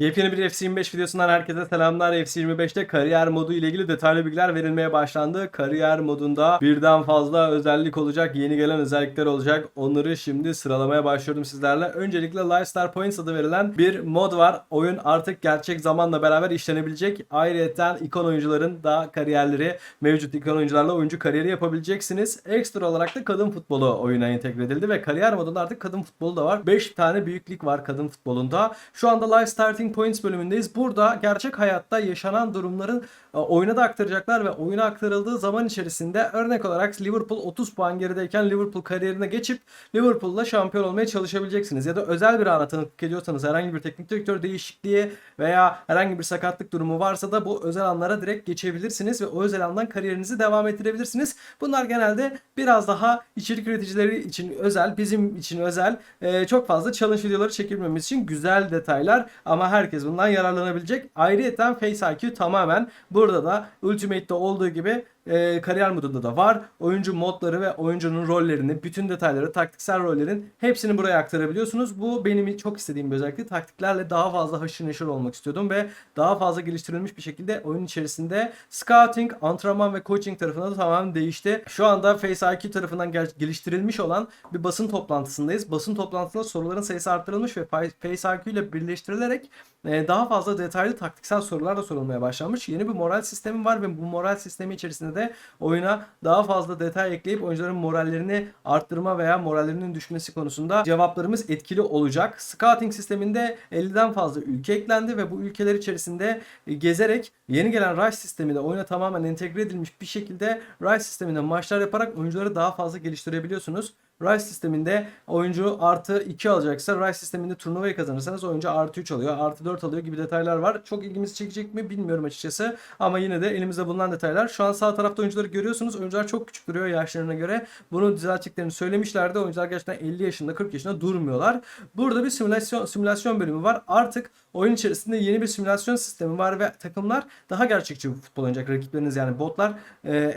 Yepyeni bir FC25 videosundan herkese selamlar. FC25'te kariyer modu ile ilgili detaylı bilgiler verilmeye başlandı. Kariyer modunda birden fazla özellik olacak, yeni gelen özellikler olacak. Onları şimdi sıralamaya başlıyorum sizlerle. Öncelikle Lifestar Points adı verilen bir mod var. Oyun artık gerçek zamanla beraber işlenebilecek. Ayrıca ikon oyuncuların da kariyerleri mevcut ikon oyuncularla oyuncu kariyeri yapabileceksiniz. Ekstra olarak da kadın futbolu oyuna entegre edildi ve kariyer modunda artık kadın futbolu da var. 5 tane büyük lig var kadın futbolunda. Şu anda Life Starting Points bölümündeyiz. Burada gerçek hayatta yaşanan durumların e, oyuna da aktaracaklar ve oyuna aktarıldığı zaman içerisinde örnek olarak Liverpool 30 puan gerideyken Liverpool kariyerine geçip Liverpool'la şampiyon olmaya çalışabileceksiniz. Ya da özel bir ana tanıklık ediyorsanız herhangi bir teknik direktör değişikliği veya herhangi bir sakatlık durumu varsa da bu özel anlara direkt geçebilirsiniz ve o özel andan kariyerinizi devam ettirebilirsiniz. Bunlar genelde biraz daha içerik üreticileri için özel, bizim için özel e, çok fazla challenge videoları çekilmemiz için güzel detaylar ama herkes bundan yararlanabilecek. Ayrıyeten Face IQ tamamen burada da Ultimate'de olduğu gibi e, kariyer modunda da var. Oyuncu modları ve oyuncunun rollerini, bütün detayları, taktiksel rollerin hepsini buraya aktarabiliyorsunuz. Bu benim çok istediğim bir özellikle. Taktiklerle daha fazla haşır neşir olmak istiyordum ve daha fazla geliştirilmiş bir şekilde oyun içerisinde scouting, antrenman ve coaching tarafında da tamamen değişti. Şu anda Face IQ tarafından gel- geliştirilmiş olan bir basın toplantısındayız. Basın toplantısında soruların sayısı arttırılmış ve Face IQ ile birleştirilerek e, daha fazla detaylı taktiksel sorular da sorulmaya başlanmış. Yeni bir moral sistemi var ve bu moral sistemi içerisinde de oyuna daha fazla detay ekleyip oyuncuların morallerini arttırma veya morallerinin düşmesi konusunda cevaplarımız etkili olacak. Scouting sisteminde 50'den fazla ülke eklendi ve bu ülkeler içerisinde e, gezerek yeni gelen Rise sistemi de oyuna tamamen entegre edilmiş bir şekilde Rise sisteminde maçlar yaparak oyuncuları daha fazla geliştirebiliyorsunuz. Rise sisteminde oyuncu artı 2 alacaksa Rise sisteminde turnuvayı kazanırsanız oyuncu artı 3 alıyor, artı 4 alıyor gibi detaylar var. Çok ilgimizi çekecek mi bilmiyorum açıkçası. Ama yine de elimizde bulunan detaylar. Şu an sağ tarafta oyuncuları görüyorsunuz. Oyuncular çok küçük duruyor yaşlarına göre. Bunu düzelteceklerini söylemişlerdi. Oyuncular gerçekten 50 yaşında 40 yaşında durmuyorlar. Burada bir simülasyon simülasyon bölümü var. Artık oyun içerisinde yeni bir simülasyon sistemi var ve takımlar daha gerçekçi futbol oynayacak. Rakipleriniz yani botlar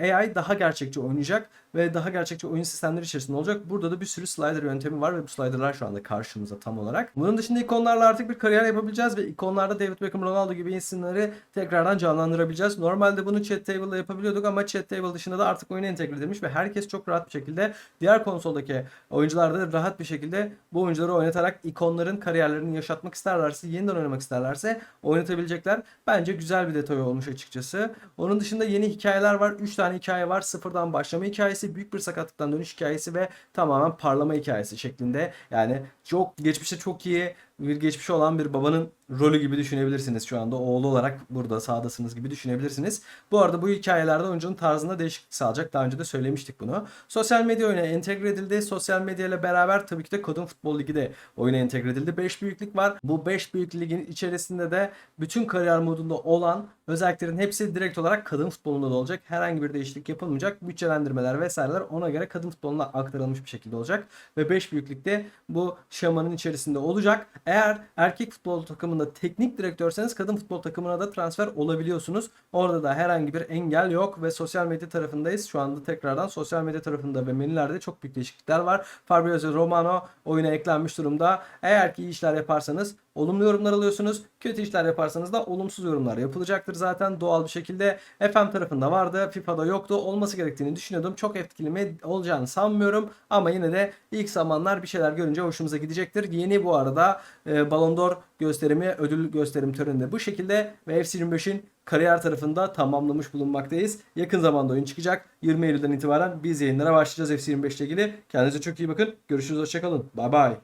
AI daha gerçekçi oynayacak ve daha gerçekçi oyun sistemleri içerisinde olacak. Burada da bir sürü slider yöntemi var ve bu sliderlar şu anda karşımıza tam olarak. Bunun dışında ikonlarla artık bir kariyer yapabileceğiz ve ikonlarda David Beckham, Ronaldo gibi isimleri tekrardan canlandırabileceğiz. Normalde bunu chat table'da yapabiliyorduk ama chat table dışında da artık oyuna entegre edilmiş ve herkes çok rahat bir şekilde diğer konsoldaki oyuncular da rahat bir şekilde bu oyuncuları oynatarak ikonların kariyerlerini yaşatmak isterlerse, yeniden oynamak isterlerse oynatabilecekler. Bence güzel bir detay olmuş açıkçası. Onun dışında yeni hikayeler var. 3 tane hikaye var. Sıfırdan başlama hikayesi, büyük bir sakatlıktan dönüş hikayesi ve tamamen parlama hikayesi şeklinde. Yani çok geçmişte çok iyi bir geçmişi olan bir babanın rolü gibi düşünebilirsiniz şu anda. Oğlu olarak burada sağdasınız gibi düşünebilirsiniz. Bu arada bu hikayelerde oyuncunun tarzında değişiklik sağlayacak. Daha önce de söylemiştik bunu. Sosyal medya oyuna entegre edildi. Sosyal medya ile beraber tabii ki de Kadın Futbol Ligi de oyuna entegre edildi. 5 büyüklük var. Bu 5 büyük ligin içerisinde de bütün kariyer modunda olan özelliklerin hepsi direkt olarak kadın futbolunda da olacak. Herhangi bir değişiklik yapılmayacak. Bütçelendirmeler vesaireler ona göre kadın futboluna aktarılmış bir şekilde olacak. Ve 5 büyüklükte bu şemanın içerisinde olacak. Eğer erkek futbol takımında teknik direktörseniz kadın futbol takımına da transfer olabiliyorsunuz. Orada da herhangi bir engel yok ve sosyal medya tarafındayız. Şu anda tekrardan sosyal medya tarafında ve menülerde çok büyük değişiklikler var. Fabrizio Romano oyuna eklenmiş durumda. Eğer ki iyi işler yaparsanız olumlu yorumlar alıyorsunuz. Kötü işler yaparsanız da olumsuz yorumlar yapılacaktır zaten doğal bir şekilde. FM tarafında vardı. FIFA'da yoktu. Olması gerektiğini düşünüyordum. Çok etkili mi olacağını sanmıyorum. Ama yine de ilk zamanlar bir şeyler görünce hoşumuza gidecektir. Yeni bu arada e, Ballon d'Or gösterimi, ödül gösterim töreninde bu şekilde ve FC25'in kariyer tarafında tamamlamış bulunmaktayız. Yakın zamanda oyun çıkacak. 20 Eylül'den itibaren biz yayınlara başlayacağız FC25 ile ilgili. Kendinize çok iyi bakın. Görüşürüz. Hoşçakalın. Bay bay.